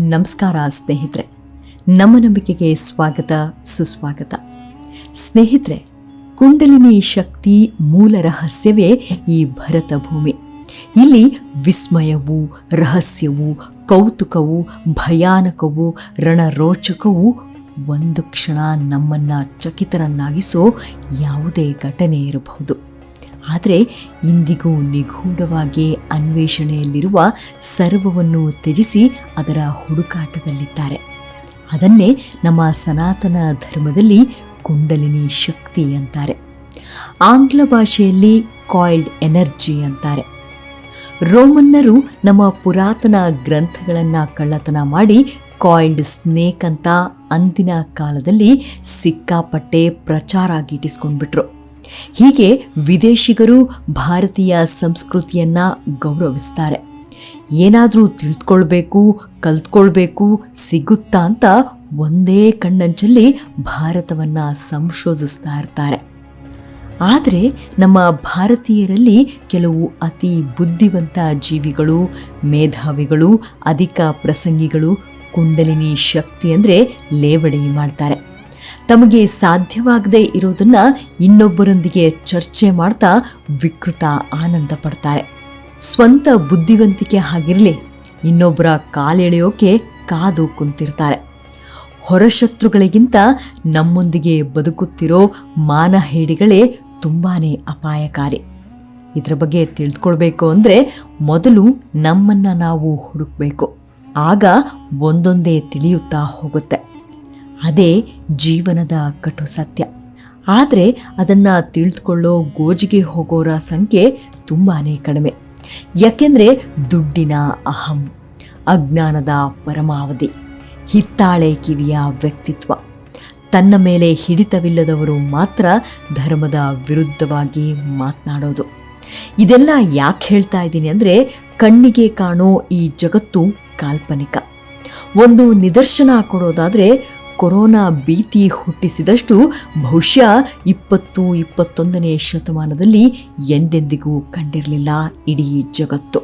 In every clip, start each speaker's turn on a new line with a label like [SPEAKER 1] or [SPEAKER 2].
[SPEAKER 1] ನಮಸ್ಕಾರ ಸ್ನೇಹಿತರೆ. ನಮ್ಮ ನಂಬಿಕೆಗೆ ಸ್ವಾಗತ, ಸುಸ್ವಾಗತ. ಸ್ನೇಹಿತರೆ, ಕುಂಡಲಿನಿ ಶಕ್ತಿ ಮೂಲ ರಹಸ್ಯವೇ ಈ ಭರತ ಭೂಮಿ. ಇಲ್ಲಿ ವಿಸ್ಮಯವು, ರಹಸ್ಯವು, ಕೌತುಕವು, ಭಯಾನಕವು, ರಣರೋಚಕವು ಒಂದು ಕ್ಷಣ ನಮ್ಮನ್ನು ಚಕಿತರನ್ನಾಗಿಸೋ ಯಾವುದೇ ಘಟನೆ ಇರಬಹುದು. ಆದರೆ ಇಂದಿಗೂ ನಿಗೂಢವಾಗಿ ಅನ್ವೇಷಣೆಯಲ್ಲಿರುವ ಸರ್ವವನ್ನು ತ್ಯಜಿಸಿ ಅದರ ಹುಡುಕಾಟದಲ್ಲಿದ್ದಾರೆ. ಅದನ್ನೇ ನಮ್ಮ ಸನಾತನ ಧರ್ಮದಲ್ಲಿ ಕುಂಡಲಿನಿ ಶಕ್ತಿ ಅಂತಾರೆ. ಆಂಗ್ಲ ಭಾಷೆಯಲ್ಲಿ ಕಾಯಿಲ್ಡ್ ಎನರ್ಜಿ ಅಂತಾರೆ. ರೋಮನ್ನರು ನಮ್ಮ ಪುರಾತನ ಗ್ರಂಥಗಳನ್ನು ಕಳ್ಳತನ ಮಾಡಿ ಕಾಯಿಲ್ಡ್ ಸ್ನೇಕ್ ಅಂತ ಅಂದಿನ ಕಾಲದಲ್ಲಿ ಸಿಕ್ಕಾಪಟ್ಟೆ ಪ್ರಚಾರ ಗೀಟಿಸ್ಕೊಂಡ್ಬಿಟ್ರು. ಹೀಗೆ ವಿದೇಶಿಗರು ಭಾರತೀಯ ಸಂಸ್ಕೃತಿಯನ್ನ ಗೌರವಿಸ್ತಾರೆ. ಏನಾದರೂ ತಿಳಿದುಕೊಳ್ಬೇಕು ಕಲ್ತ್ಕೊಳ್ಬೇಕು ಸಿಗುತ್ತಾ ಅಂತ ಒಂದೇ ಕಣ್ಣಂಚಲ್ಲಿ ಭಾರತವನ್ನ ಸಂಶೋಧಿಸ್ತಾ ಇರ್ತಾರೆ. ಆದರೆ ನಮ್ಮ ಭಾರತೀಯರಲ್ಲಿ ಕೆಲವು ಅತಿ ಬುದ್ಧಿವಂತ ಜೀವಿಗಳು, ಮೇಧಾವಿಗಳು, ಅಧಿಕ ಪ್ರಸಂಗಿಗಳು, ಕುಂಡಲಿನಿ ಶಕ್ತಿ ಅಂದರೆ ಲೇವಡಿ ಮಾಡ್ತಾರೆ. ತಮಗೆ ಸಾಧ್ಯವಾಗದೇ ಇರೋದನ್ನ ಇನ್ನೊಬ್ಬರೊಂದಿಗೆ ಚರ್ಚೆ ಮಾಡ್ತಾ ವಿಕೃತ ಆನಂದ ಪಡ್ತಾರೆ. ಸ್ವಂತ ಬುದ್ಧಿವಂತಿಕೆ ಆಗಿರಲಿ ಇನ್ನೊಬ್ಬರ ಕಾಲೆಳೆಯೋಕೆ ಕಾದು ಕುಂತಿರ್ತಾರೆ. ಹೊರಶತ್ರುಗಳಿಗಿಂತ ನಮ್ಮೊಂದಿಗೆ ಬದುಕುತ್ತಿರೋ ಮಾನಹೇಡಿಗಳೇ ತುಂಬಾನೇ ಅಪಾಯಕಾರಿ. ಇದರ ಬಗ್ಗೆ ತಿಳಿದುಕೊಳ್ಬೇಕು ಅಂದರೆ ಮೊದಲು ನಮ್ಮನ್ನ ನಾವು ಹುಡುಕ್ಬೇಕು. ಆಗ ಒಂದೊಂದೇ ತಿಳಿಯುತ್ತಾ ಹೋಗುತ್ತೆ. ಅದೇ ಜೀವನದ ಕಟು ಸತ್ಯ. ಆದರೆ ಅದನ್ನು ತಿಳಿದುಕೊಳ್ಳೋ ಗೋಜಿಗೆ ಹೋಗೋರ ಸಂಖ್ಯೆ ತುಂಬಾ ಕಡಿಮೆ. ಯಾಕೆಂದರೆ ದುಡ್ಡಿನ ಅಹಂ, ಅಜ್ಞಾನದ ಪರಮಾವಧಿ, ಹಿತ್ತಾಳೆ ಕಿವಿಯ ವ್ಯಕ್ತಿತ್ವ. ತನ್ನ ಮೇಲೆ ಹಿಡಿತವಿಲ್ಲದವರು ಮಾತ್ರ ಧರ್ಮದ ವಿರುದ್ಧವಾಗಿ ಮಾತನಾಡೋದು. ಇದೆಲ್ಲ ಯಾಕೆ ಹೇಳ್ತಾ ಇದ್ದೀನಿ ಅಂದರೆ ಕಣ್ಣಿಗೆ ಕಾಣೋ ಈ ಜಗತ್ತು ಕಾಲ್ಪನಿಕ. ಒಂದು ನಿದರ್ಶನ ಕೊಡೋದಾದರೆ ಕೊರೋನಾ ಭೀತಿ ಹುಟ್ಟಿಸಿದಷ್ಟು ಬಹುಶಃ ಇಪ್ಪತ್ತು ಇಪ್ಪತ್ತೊಂದನೇ ಶತಮಾನದಲ್ಲಿ ಎಂದೆಂದಿಗೂ ಕಂಡಿರಲಿಲ್ಲ ಇಡೀ ಜಗತ್ತು.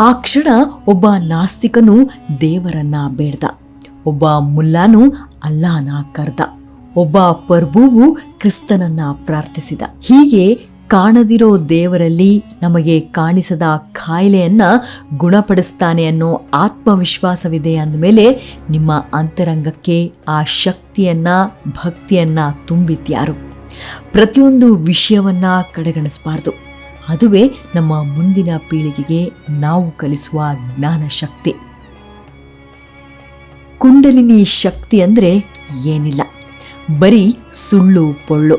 [SPEAKER 1] ಆ ಕ್ಷಣ ಒಬ್ಬ ನಾಸ್ತಿಕನು ದೇವರನ್ನ ಬೇಡ್ದ. ಒಬ್ಬ ಮುಲ್ಲಾನು ಅಲ್ಲಾನ ಕರ್ದ. ಒಬ್ಬ ಪರ್ಬುವು ಕ್ರಿಸ್ತನನ್ನ ಪ್ರಾರ್ಥಿಸಿದ. ಹೀಗೆ ಕಾಣದಿರೋ ದೇವರಲ್ಲಿ ನಮಗೆ ಕಾಣಿಸದ ಕಾಯಿಲೆಯನ್ನ ಗುಣಪಡಿಸ್ತಾನೆ ಅನ್ನೋ ಆತ್ಮವಿಶ್ವಾಸವಿದೆ ಅಂದಮೇಲೆ ನಿಮ್ಮ ಅಂತರಂಗಕ್ಕೆ ಆ ಶಕ್ತಿಯನ್ನ, ಭಕ್ತಿಯನ್ನ ತುಂಬಿದ್ಯಾರು. ಪ್ರತಿಯೊಂದು ವಿಷಯವನ್ನ ಕಡೆಗಣಿಸಬಾರ್ದು. ಅದುವೇ ನಮ್ಮ ಮುಂದಿನ ಪೀಳಿಗೆಗೆ ನಾವು ಕಲಿಸುವ ಜ್ಞಾನ ಶಕ್ತಿ. ಕುಂಡಲಿನಿ ಶಕ್ತಿ ಅಂದರೆ ಏನಿಲ್ಲ. ಬರೀ ಸುಳ್ಳು, ಪೊಳ್ಳು.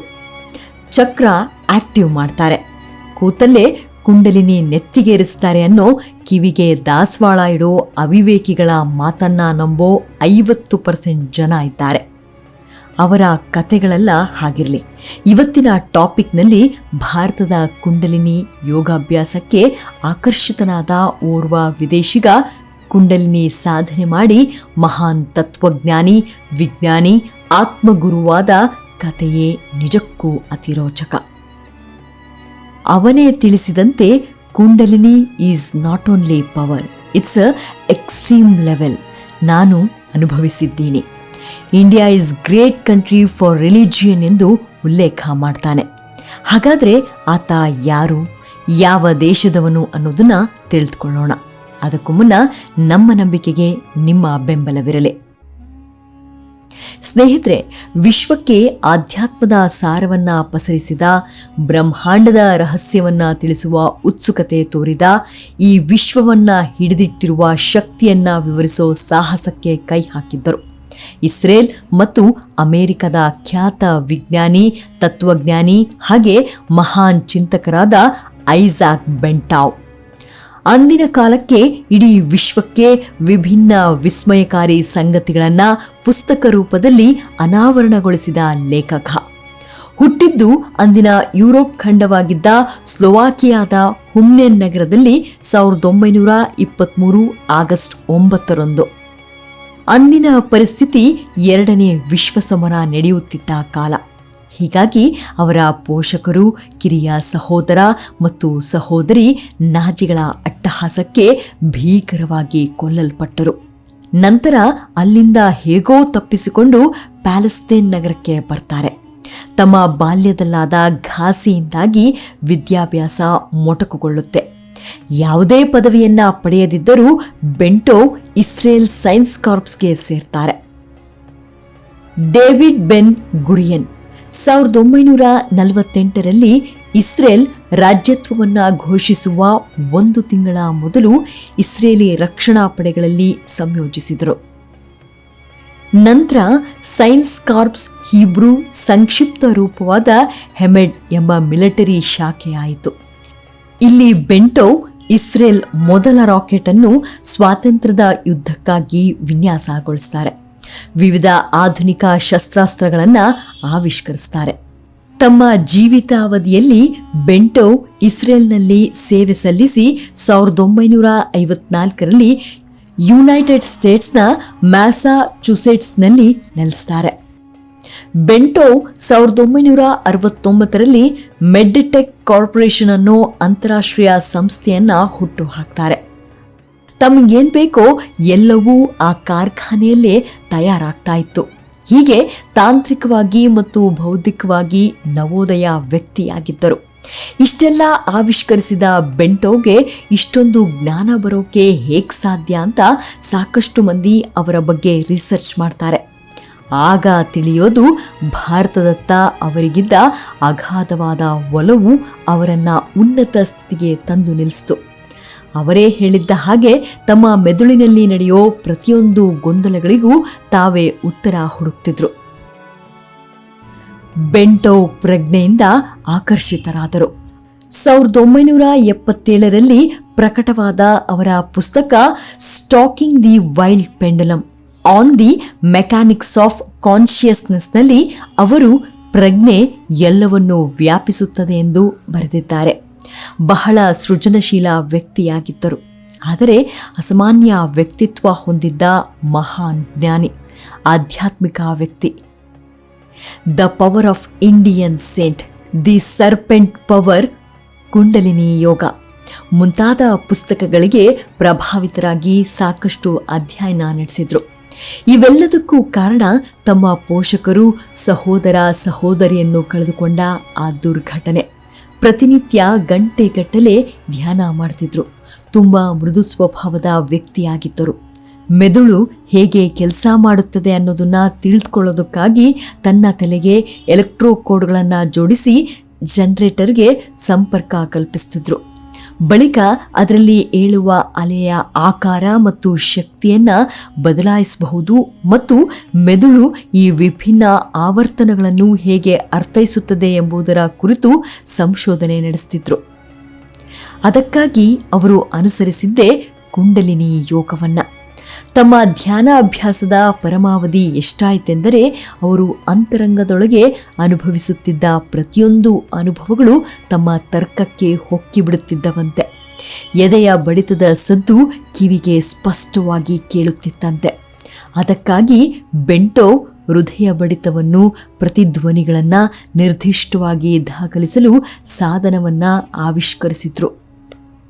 [SPEAKER 1] ಚಕ್ರ ಆಕ್ಟಿವ್ ಮಾಡ್ತಾರೆ. ಕೂತಲ್ಲೇ ಕುಂಡಲಿನಿ ನೆತ್ತಿಗೇರಿಸ್ತಾರೆ ಅನ್ನೋ ಕಿವಿಗೆ ದಾಸವಾಳ ಇಡೋ ಅವಿವೇಕಿಗಳ ಮಾತನ್ನ ನಂಬೋ ಐವತ್ತು ಪರ್ಸೆಂಟ್ ಜನ ಇದ್ದಾರೆ. ಅವರ ಕತೆಗಳೆಲ್ಲ ಹಾಗಿರಲಿ. ಇವತ್ತಿನ ಟಾಪಿಕ್ನಲ್ಲಿ ಭಾರತದ ಕುಂಡಲಿನಿ ಯೋಗಾಭ್ಯಾಸಕ್ಕೆ ಆಕರ್ಷಿತನಾದ ಓರ್ವ ವಿದೇಶಿಗ ಕುಂಡಲಿನಿ ಸಾಧನೆ ಮಾಡಿ ಮಹಾನ್ ತತ್ವಜ್ಞಾನಿ, ವಿಜ್ಞಾನಿ, ಆತ್ಮಗುರುವಾದ ಕಥೆಯೇ ನಿಜಕ್ಕೂ ಅತಿರೋಚಕ. ಅವನೇ ತಿಳಿಸಿದಂತೆ kundalini is not only power it's a extreme level ನಾನು ಅನುಭವಿಸಿದ್ದೀನಿ. India is great country for religion ಎಂದು ಉಲ್ಲೇಖ ಮಾಡ್ತಾನೆ. ಹಾಗಾದರೆ ಆತ ಯಾರು? ಯಾವ ದೇಶದವನು ಅನ್ನೋದನ್ನ ತಿಳಿದುಕೊಳ್ಳೋಣ ಅದಕ್ಕೂ ಮುನ್ನ ನಮ್ಮ ನಂಬಿಕೆಗೆ ನಿಮ್ಮ ಬೆಂಬಲವಿರಲಿ. ಸ್ನೇಹಿತರೆ, ವಿಶ್ವಕ್ಕೆ ಆಧ್ಯಾತ್ಮದ ಸಾರವನ್ನ ಪಸರಿಸಿದ, ಬ್ರಹ್ಮಾಂಡದ ರಹಸ್ಯವನ್ನ ತಿಳಿಸುವ ಉತ್ಸುಕತೆ ತೋರಿದ, ಈ ವಿಶ್ವವನ್ನ ಹಿಡಿದಿಟ್ಟಿರುವ ಶಕ್ತಿಯನ್ನ ವಿವರಿಸೋ ಸಾಹಸಕ್ಕೆ ಕೈ ಹಾಕಿದ್ದರು. ಇಸ್ರೇಲ್ ಮತ್ತು ಅಮೆರಿಕದ ಖ್ಯಾತ ವಿಜ್ಞಾನಿ, ತತ್ವಜ್ಞಾನಿ ಹಾಗೆ ಮಹಾನ್ ಚಿಂತಕರಾದ ಐಸಾಕ್ ಬೆಂಟಾವ್. ಅಂದಿನ ಕಾಲಕ್ಕೆ ಇಡೀ ವಿಶ್ವಕ್ಕೆ ವಿಭಿನ್ನ ವಿಸ್ಮಯಕಾರಿ ಸಂಗತಿಗಳನ್ನ ಪುಸ್ತಕ ರೂಪದಲ್ಲಿ ಅನಾವರಣಗೊಳಿಸಿದ ಲೇಖಕ. ಹುಟ್ಟಿದ್ದು ಅಂದಿನ ಯುರೋಪ್ ಖಂಡವಾಗಿದ್ದ ಸ್ಲೋವಾಕಿಯಾದ ಹುಮ್ನೆನ್ ನಗರದಲ್ಲಿ ಸಾವಿರದ ಒಂಬೈನೂರ ಇಪ್ಪತ್ತ್ಮೂರು ಆಗಸ್ಟ್ ಒಂಬತ್ತರಂದು. ಅಂದಿನ ಪರಿಸ್ಥಿತಿ ಎರಡನೇ ವಿಶ್ವ ಸಮರ ನಡೆಯುತ್ತಿದ್ದ ಕಾಲ. ಹೀಗಾಗಿ ಅವರ ಪೋಷಕರು, ಕಿರಿಯ ಸಹೋದರ ಮತ್ತು ಸಹೋದರಿ ನಾಜಿಗಳ ಅಟ್ಟಹಾಸಕ್ಕೆ ಭೀಕರವಾಗಿ ಕೊಲ್ಲಲ್ಪಟ್ಟರು. ನಂತರ ಅಲ್ಲಿಂದ ಹೇಗೋ ತಪ್ಪಿಸಿಕೊಂಡು ಪ್ಯಾಲೆಸ್ತೇನ್ ನಗರಕ್ಕೆ ಬರ್ತಾರೆ. ತಮ್ಮ ಬಾಲ್ಯದಲ್ಲಾದ ಘಾಸಿಯಿಂದಾಗಿ ವಿದ್ಯಾಭ್ಯಾಸ ಮೊಟಕುಗೊಳ್ಳುತ್ತೆ. ಯಾವುದೇ ಪದವಿಯನ್ನ ಪಡೆಯದಿದ್ದರೂ ಬೆಂಟೋ ಇಸ್ರೇಲ್ ಸೈನ್ಸ್ ಕಾರ್ಪ್ಸ್ಗೆ ಸೇರ್ತಾರೆ. ಡೇವಿಡ್ ಬೆನ್ ಗುರಿಯನ್ ಸಾವಿರದ ಒಂಬೈನೂರ ನಲವತ್ತೆಂಟರಲ್ಲಿ ಇಸ್ರೇಲ್ ರಾಜ್ಯತ್ವವನ್ನು ಘೋಷಿಸುವ ಒಂದು ತಿಂಗಳ ಮೊದಲು ಇಸ್ರೇಲಿ ರಕ್ಷಣಾ ಪಡೆಗಳಲ್ಲಿ ಸಂಯೋಜಿಸಿದರು. ನಂತರ ಸೈನ್ಸ್ ಕಾರ್ಪ್ಸ್ ಹೀಬ್ರೂ ಸಂಕ್ಷಿಪ್ತ ರೂಪವಾದ ಹೆಮೆಡ್ ಎಂಬ ಮಿಲಿಟರಿ ಶಾಖೆಯಾಯಿತು ಇಲ್ಲಿ ಬೆಂಟೋ ಇಸ್ರೇಲ್ ಮೊದಲ ರಾಕೆಟ್ ಅನ್ನು ಸ್ವಾತಂತ್ರ್ಯದ ಯುದ್ಧಕ್ಕಾಗಿ ವಿನ್ಯಾಸಗೊಳಿಸ್ತಾರೆ. ವಿವಿಧ ಆಧುನಿಕ ಶಸ್ತ್ರಾಸ್ತ್ರಗಳನ್ನು ಆವಿಷ್ಕರಿಸ್ತಾರೆ. ತಮ್ಮ ಜೀವಿತಾವಧಿಯಲ್ಲಿ ಬೆಂಟೋ ಇಸ್ರೇಲ್ನಲ್ಲಿ ಸೇವೆ ಸಲ್ಲಿಸಿ ಸಾವಿರದ ಒಂಬೈನೂರ ಐವತ್ನಾಲ್ಕರಲ್ಲಿ ಯುನೈಟೆಡ್ ಸ್ಟೇಟ್ಸ್ನ ಮ್ಯಾಸಾಚುಸೆಟ್ಸ್ನಲ್ಲಿ ನೆಲೆಸ್ತಾರೆ. ಬೆಂಟೋ ಸಾವಿರದ ಒಂಬೈನೂರ ಅರವತ್ತೊಂಬತ್ತರಲ್ಲಿ ಮೆಡ್ಟೆಕ್ ಕಾರ್ಪೊರೇಷನ್ ಅನ್ನೋ ಅಂತಾರಾಷ್ಟ್ರೀಯ ಸಂಸ್ಥೆಯನ್ನು ಹುಟ್ಟು ಹಾಕ್ತಾರೆ. ತಮಗೇನ್ ಬೇಕೋ ಎಲ್ಲವೂ ಆ ಕಾರ್ಖಾನೆಯಲ್ಲೇ ತಯಾರಾಗ್ತಾ ಇತ್ತು. ಹೀಗೆ ತಾಂತ್ರಿಕವಾಗಿ ಮತ್ತು ಬೌದ್ಧಿಕವಾಗಿ ನವೋದಯ ವ್ಯಕ್ತಿಯಾಗಿದ್ದರು. ಇಷ್ಟೆಲ್ಲ ಆವಿಷ್ಕರಿಸಿದ ಬೆಂಟೋಗೆ ಇಷ್ಟೊಂದು ಜ್ಞಾನ ಬರೋಕೆ ಹೇಗೆ ಸಾಧ್ಯ ಅಂತ ಸಾಕಷ್ಟು ಮಂದಿ ಅವರ ಬಗ್ಗೆ ರಿಸರ್ಚ್ ಮಾಡ್ತಾರೆ. ಆಗ ತಿಳಿಯೋದು ಭಾರತದತ್ತ ಅವರಿಗಿದ್ದ ಅಗಾಧವಾದ ಒಲವು ಅವರನ್ನು ಉನ್ನತ ಸ್ಥಿತಿಗೆ ತಂದು ನಿಲ್ಲಿಸಿತು ಅವರೇ ಹೇಳಿದ್ದ ಹಾಗೆ ತಮ್ಮ ಮೆದುಳಿನಲ್ಲಿ ನಡೆಯೋ ಪ್ರತಿಯೊಂದು ಗೊಂದಲಗಳಿಗೂ ತಾವೇ ಉತ್ತರ ಹುಡುಕ್ತಿದ್ರು. ಬೆಂಟೋ ಪ್ರಜ್ಞೆಯಿಂದ ಆಕರ್ಷಿತರಾದರು. ಸಾವಿರದ ಒಂಬೈನೂರ ಎಪ್ಪತ್ತೇಳರಲ್ಲಿ ಪ್ರಕಟವಾದ ಅವರ ಪುಸ್ತಕ stalking the wild pendulum on the mechanics of ಕಾನ್ಷಿಯಸ್ನೆಸ್ನಲ್ಲಿ ಅವರು ಪ್ರಜ್ಞೆ ಎಲ್ಲವನ್ನೂ ವ್ಯಾಪಿಸುತ್ತದೆ ಎಂದು ಬರೆದಿದ್ದಾರೆ. ಬಹಳ ಸೃಜನಶೀಲ ವ್ಯಕ್ತಿಯಾಗಿದ್ದರು. ಆದರೆ ಅಸಾಮಾನ್ಯ ವ್ಯಕ್ತಿತ್ವ ಹೊಂದಿದ್ದ ಮಹಾನ್ ಜ್ಞಾನಿ, ಆಧ್ಯಾತ್ಮಿಕ ವ್ಯಕ್ತಿ. The power of Indian saint, the serpent power kundalini yoga. ಮುಂತಾದ ಪುಸ್ತಕಗಳಿಗೆ ಪ್ರಭಾವಿತರಾಗಿ ಸಾಕಷ್ಟು ಅಧ್ಯಯನ ನಡೆಸಿದ್ರು. ಇವೆಲ್ಲದಕ್ಕೂ ಕಾರಣ ತಮ್ಮ ಪೋಷಕರು, ಸಹೋದರ ಸಹೋದರಿಯನ್ನು ಕಳೆದುಕೊಂಡ ಆ ದುರ್ಘಟನೆ. ಪ್ರತಿನಿತ್ಯ ಗಂಟೆಗಟ್ಟಲೆ ಧ್ಯಾನ ಮಾಡ್ತಿದ್ರು. ತುಂಬ ಮೃದು ಸ್ವಭಾವದ ವ್ಯಕ್ತಿಯಾಗಿದ್ದರು. ಮೆದುಳು ಹೇಗೆ ಕೆಲಸ ಮಾಡುತ್ತದೆ ಅನ್ನೋದನ್ನ ತಿಳಿದುಕೊಳ್ಳೋದಕ್ಕಾಗಿ ತನ್ನ ತಲೆಗೆ ಎಲೆಕ್ಟ್ರೋಕೋಡ್ಗಳನ್ನು ಜೋಡಿಸಿ ಜನರೇಟರ್ಗೆ ಸಂಪರ್ಕ ಕಲ್ಪಿಸ್ತಿದ್ರು. ಬಳಿಕ ಅದರಲ್ಲಿ ಏಳುವ ಅಲೆಯ ಆಕಾರ ಮತ್ತು ಶಕ್ತಿಯನ್ನ ಬದಲಾಯಿಸಬಹುದು ಮತ್ತು ಮೆದುಳು ಈ ವಿಭಿನ್ನ ಆವರ್ತನಗಳನ್ನು ಹೇಗೆ ಅರ್ಥೈಸುತ್ತದೆ ಎಂಬುದರ ಕುರಿತು ಸಂಶೋಧನೆ ನಡೆಸುತ್ತಿದ್ರು ಅದಕ್ಕಾಗಿ ಅವರು ಅನುಸರಿಸಿದ್ದೇ ಕುಂಡಲಿನಿ ಯೋಗವನ್ನ. ತಮ್ಮ ಧ್ಯಾನ ಅಭ್ಯಾಸದ ಪರಮಾವಧಿ ಎಷ್ಟಾಯಿತೆಂದರೆ ಅವರು ಅಂತರಂಗದೊಳಗೆ ಅನುಭವಿಸುತ್ತಿದ್ದ ಪ್ರತಿಯೊಂದು ಅನುಭವಗಳು ತಮ್ಮ ತರ್ಕಕ್ಕೆ ಹೊಕ್ಕಿಬಿಡುತ್ತಿದ್ದವಂತೆ. ಎದೆಯ ಬಡಿತದ ಸದ್ದು ಕಿವಿಗೆ ಸ್ಪಷ್ಟವಾಗಿ ಕೇಳುತ್ತಿತ್ತಂತೆ. ಅದಕ್ಕಾಗಿ ಬೆಂಟೋ ಹೃದಯ ಬಡಿತವನ್ನು ಪ್ರತಿಧ್ವನಿಗಳನ್ನು ನಿರ್ದಿಷ್ಟವಾಗಿ ದಾಖಲಿಸಲು ಸಾಧನವನ್ನು ಆವಿಷ್ಕರಿಸಿದ್ರು.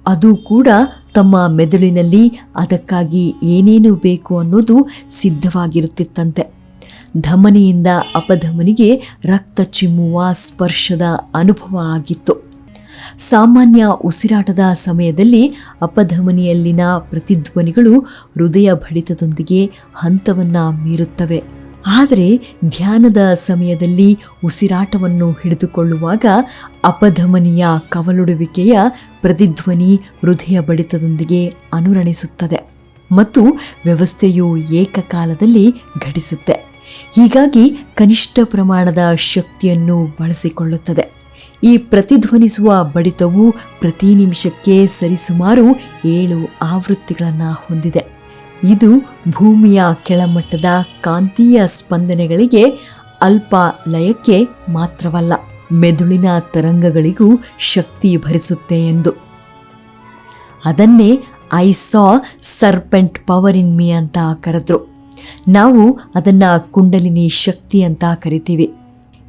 [SPEAKER 1] ಅದು ಕೂಡ ತಮ್ಮ ಮೆದುಳಿನಲ್ಲಿ ಅದಕ್ಕಾಗಿ ಏನೇನು ಬೇಕು ಅನ್ನೋದು ಸಿದ್ಧವಾಗಿರುತ್ತಿತ್ತಂತೆ. ಧಮನಿಯಿಂದ ಅಪಧಮನಿಗೆ ರಕ್ತ ಚಿಮ್ಮುವ ಸ್ಪರ್ಶದ ಅನುಭವ ಆಗಿತ್ತು. ಸಾಮಾನ್ಯ ಉಸಿರಾಟದ ಸಮಯದಲ್ಲಿ ಅಪಧಮನಿಯಲ್ಲಿನ ಪ್ರತಿಧ್ವನಿಗಳು ಹೃದಯ ಬಡಿತದೊಂದಿಗೆ ಹಂತವನ್ನು ಮೀರುತ್ತವೆ. ಆದರೆ ಧ್ಯಾನದ ಸಮಯದಲ್ಲಿ ಉಸಿರಾಟವನ್ನು ಹಿಡಿದುಕೊಳ್ಳುವಾಗ ಅಪಧಮನಿಯ ಕವಲುಡುವಿಕೆಯ ಪ್ರತಿಧ್ವನಿ ಹೃದಯ ಬಡಿತದೊಂದಿಗೆ ಅನುರಣಿಸುತ್ತದೆ ಮತ್ತು ವ್ಯವಸ್ಥೆಯು ಏಕಕಾಲದಲ್ಲಿ ಘಟಿಸುತ್ತೆ. ಹೀಗಾಗಿ ಕನಿಷ್ಠ ಪ್ರಮಾಣದ ಶಕ್ತಿಯನ್ನು ಬಳಸಿಕೊಳ್ಳುತ್ತದೆ. ಈ ಪ್ರತಿಧ್ವನಿಸುವ ಬಡಿತವು ಪ್ರತಿ ನಿಮಿಷಕ್ಕೆ ಸರಿಸುಮಾರು ಏಳು ಆವೃತ್ತಿಗಳನ್ನು ಹೊಂದಿದೆ. ಇದು ಭೂಮಿಯ ಕೆಳಮಟ್ಟದ ಕಾಂತೀಯ ಸ್ಪಂದನೆಗಳಿಗೆ ಅಲ್ಪ ಲಯಕ್ಕೆ ಮಾತ್ರವಲ್ಲ, ಮೆದುಳಿನ ತರಂಗಗಳಿಗೂ ಶಕ್ತಿ ಭರಿಸುತ್ತೆ ಎಂದು. ಅದನ್ನೇ I saw serpent power in me ಅಂತ ಕರೆದ್ರು. ನಾವು ಅದನ್ನ ಕುಂಡಲಿನಿ ಶಕ್ತಿ ಅಂತ ಕರಿತೀವಿ.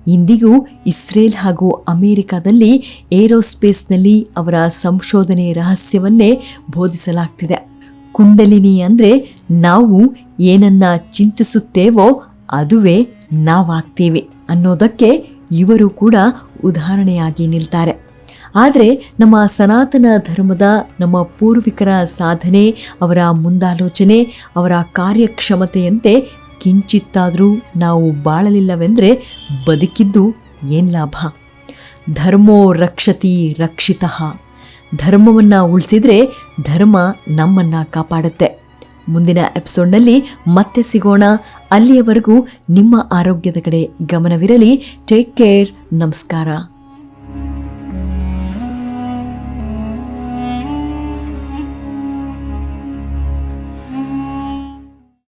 [SPEAKER 1] ಇಂದಿಗೂ ಇಸ್ರೇಲ್ ಹಾಗೂ ಅಮೇರಿಕಾದಲ್ಲಿ ಏರೋಸ್ಪೇಸ್ನಲ್ಲಿ ಅವರ ಸಂಶೋಧನೆ ರಹಸ್ಯವನ್ನೇ ಬೋಧಿಸಲಾಗ್ತಿದೆ. ಕುಂಡಲಿನಿ ಅಂದರೆ ನಾವು ಏನನ್ನ ಚಿಂತಿಸುತ್ತೇವೋ ಅದುವೇ ನಾವಾಗ್ತೇವೆ ಅನ್ನೋದಕ್ಕೆ ಇವರು ಕೂಡ ಉದಾಹರಣೆಯಾಗಿ ನಿಲ್ತಾರೆ. ಆದರೆ ನಮ್ಮ ಸನಾತನ ಧರ್ಮದ ನಮ್ಮ ಪೂರ್ವಿಕರ ಸಾಧನೆ, ಅವರ ಮುಂದಾಲೋಚನೆ, ಅವರ ಕಾರ್ಯಕ್ಷಮತೆಯಂತೆ ಕಿಂಚಿತ್ತಾದರೂ ನಾವು ಬಾಳಲಿಲ್ಲವೆಂದರೆ ಬದುಕಿದ್ದು ಏನು ಲಾಭ? ಧರ್ಮೋ ರಕ್ಷತಿ ರಕ್ಷಿತಃ. ಧರ್ಮವನ್ನು ಉಳಿಸಿದ್ರೆ ಧರ್ಮ ನಮ್ಮನ್ನು ಕಾಪಾಡುತ್ತೆ. ಮುಂದಿನ ಎಪಿಸೋಡ್ನಲ್ಲಿ ಮತ್ತೆ ಸಿಗೋಣ. ಅಲ್ಲಿಯವರೆಗೂ ನಿಮ್ಮ ಆರೋಗ್ಯದ ಕಡೆ ಗಮನವಿರಲಿ. ಟೇಕ್ ಕೇರ್ ನಮಸ್ಕಾರ.